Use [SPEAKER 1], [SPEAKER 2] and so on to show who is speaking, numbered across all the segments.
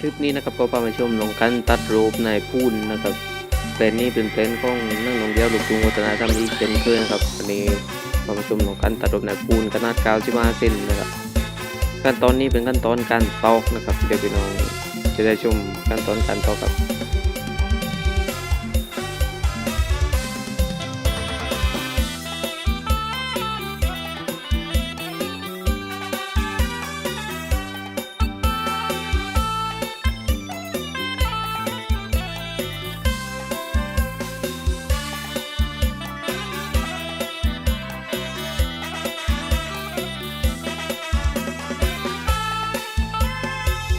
[SPEAKER 1] คลิปนี้นะครับก็พามาชมลงกันตัดรูปนายพูนนะครับเปลนนี้เป็นเพลนของนั่งลงเดียวลูกกรุงวัฒนธรรมอีกเช่นเคยนะครับวันนี้พามาชมลงกันตัดรูปนายพูนขนาด95เซนนะครับขั้นตอนนี้เป็นขั้นตอนการตอกนะครับเดี๋ยวพี่น้องจะได้ชมขั้นตอนการตอกครับ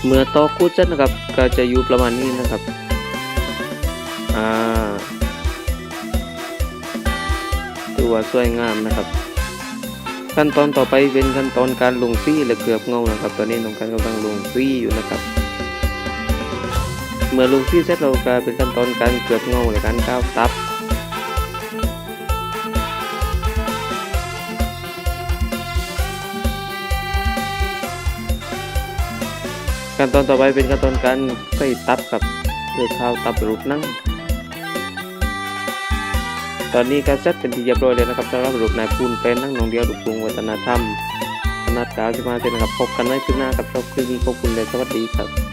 [SPEAKER 1] เมื่อตอคูดเสร็จนะครับ ก็จะอยู่ประมาณนี้นะครับ อ่าถือว่าสวยงามนะครับ ขั้นตอนต่อไปเป็นขั้นตอนการลงสีและเกือบเงานะครับ ตอนนี้น้องกันกำลังลงสีอยู่นะครับเมื่อลงสีเสร็จเราก็เป็นขั้นตอนการเกือบเงาและการก้าวตับ ขั้นตอนต่อไปเป็นขั้นตอนการใส่ตับกับเพื่อข้าวตับรูปนั่งตอนนี้การเซตเป็นที่เรียบร้อยแล้วนะครับสำหรับรูปนายพูนเป็นนั่งนองเดียวลูกกรุงวัฒนธรรมขนาดกาวที่มาเซนนะครับพบกันในคืนหน้ากับชอบคลิปนี้ขอบคุณเลยสวัสดีครับ